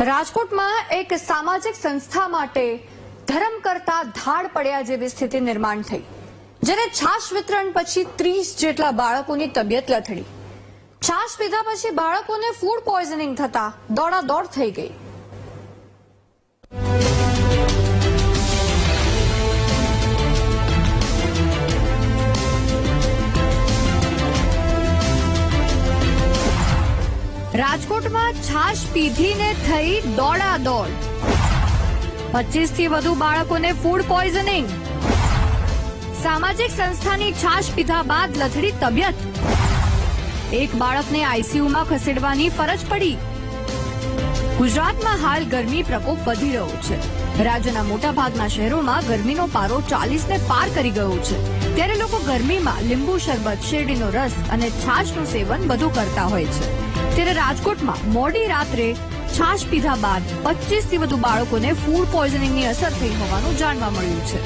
રાજકોટમાં એક સામાજિક સંસ્થા માટે ધર્મ કરતા ધાડ પડ્યા જેવી સ્થિતિ નિર્માણ થઈ. જ્યારે છાશ વિતરણ પછી ત્રીસ જેટલા બાળકોની તબિયત લથડી. છાશ પીધા પછી બાળકોને ફૂડ પોઈઝનિંગ થતા દોડાદોડ થઈ ગઈ. રાજકોટમાં છાશ પીધીને થઈ દોડાદોડ. પચીસથી વધુ બાળકોને ફૂડ પોઈઝનિંગ સામાજિક સંસ્થાની છાશ પીધા બાદ લથડી તબિયત. એક બાળકને આઈસીયુમાં ખસેડવાની ફરજ પડી. ગુજરાતમાં હાલ ગરમી પ્રકોપ વધી રહ્યો છે. રાજ્યના મોટાભાગના શહેરોમાં ગરમીનો પારો ચાલીસ ને પાર કરી ગયો છે. ત્યારે લોકો ગરમીમાં લીંબુ શરબત, શેરડીનો રસ અને છાશનું સેવન વધુ કરતા હોય છે. ત્યારે રાજકોટમાં મોડી રાત્રે છાશ પીધા બાદ પચીસથી વધુ બાળકોને ફૂડ પોઈઝનિંગની અસર થઈ હોવાનું જાણવા મળ્યું છે.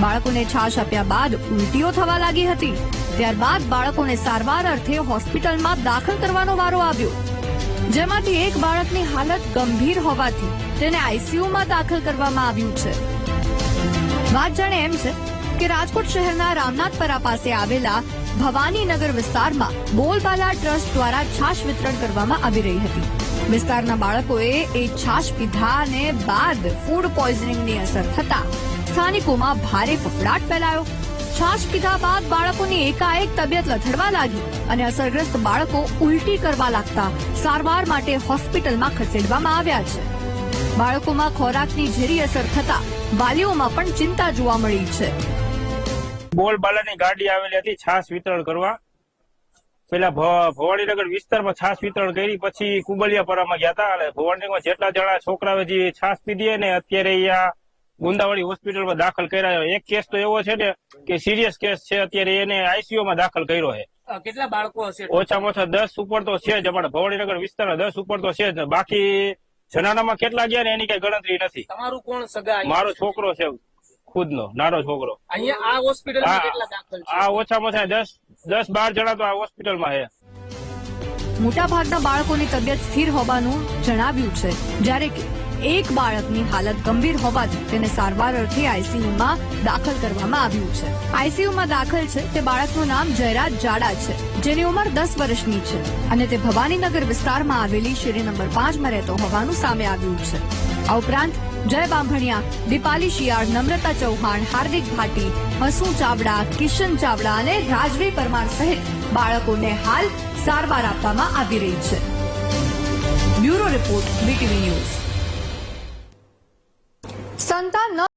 બાળકોને છાશ આપ્યા બાદ ઉલટીઓ થવા લાગી હતી. ત્યારબાદ બાળકોને સારવાર અર્થે હોસ્પિટલમાં દાખલ કરવાનો વારો આવ્યો. જેમાંથી એક બાળકની હાલત ગંભીર હોવાથી તેને આઈસીયુમાં દાખલ કરવામાં આવ્યું છે. વાત જાણે એમ છે કે રાજકોટ શહેરના રામનાથપરા પાસે આવેલા ભવાનીનગર વિસ્તારમાં બોલબાલા ટ્રસ્ટ દ્વારા છાશ વિતરણ કરવામાં આવી રહી હતી. વિસ્તારના બાળકોએ એ છાશ પીધા અને બાદ ફૂડ પોઈઝનિંગની અસર થતા સ્થાનિકોમાં ભારે ફફડાટ ફેલાયો. છાશ પીધા બાદ બાળકોની એકાએક તબિયત લથડવા લાગી અને અસરગ્રસ્ત બાળકો ઉલટી કરવા લાગતા સારવાર માટે હોસ્પિટલમાં ખસેડવામાં આવ્યા છે. બાળકોમાં ખોરાકની ઝેરી અસર થતા વાલીઓમાં પણ ચિંતા જોવા મળી છે. બોલબાલાની ગાડી આવેલી હતી છાસ વિતરણ કરવા. પેલા ભ- ભવાનીનગર વિસ્તારમાં છાસ વિતરણ કરી પછી કુબલિયાપરામાં ગયા હતા. અને જેટલા જણા છોકરાઓ જે છાસ પીધી ને અત્યારે અહીંયા ગુંદાવાડી હોસ્પિટલમાં દાખલ કર્યા એક કેસ તો એવો છે ને કે સિરિયસ કેસ છે અત્યારે એને આઈસીયુમાં દાખલ કર્યો છે. કેટલા બાળકો હશે? ઓછામાં ઓછા દસ ઉપર તો છે જ અમારા ભવાનીનગર વિસ્તારના દસ ઉપર તો છે જ. બાકી જનાનામાં કેટલા ગયા ને એની કઈ ગણતરી નથી. તમારું કોણ સગા મારો છોકરો છે. ખુદનો નાનો છોકરો. અહીંયા આ હોસ્પિટલ કેટલા દાખલ છે? આ ઓછામાં ઓછા દસ દસ બાર જણા તો આ હોસ્પિટલમાં છે. મોટાભાગના બાળકોની તબિયત સ્થિર હોવાનું જણાવ્યું છે. જ્યારે કે એક બાળકની હાલત ગંભીર હોવાથી તેને સારવાર અર્થે આઈસીયુમાં દાખલ કરવામાં આવ્યું છે. આઈસીયુમાં દાખલ છે તે બાળકનું નામ જયરાજ જાડા છે જેની ઉંમર દસ વર્ષની છે અને તે ભવાનીનગર વિસ્તારમાં આવેલી શેરી નંબર પાંચમાં રહેતો હોવાનું સામે આવ્યું છે. આ ઉપરાંત જય બાંભણિયા. દીપાલી શિયાળ, નમ્રતા ચૌહાણ, હાર્દિક ભાટી, હસુ ચાવડા, કિશન ચાવડા અને રાજવી પરમાર સહિત બાળકોને હાલ સારવાર આપવામાં આવી રહી છે. Bureau report BTV news. સંતાન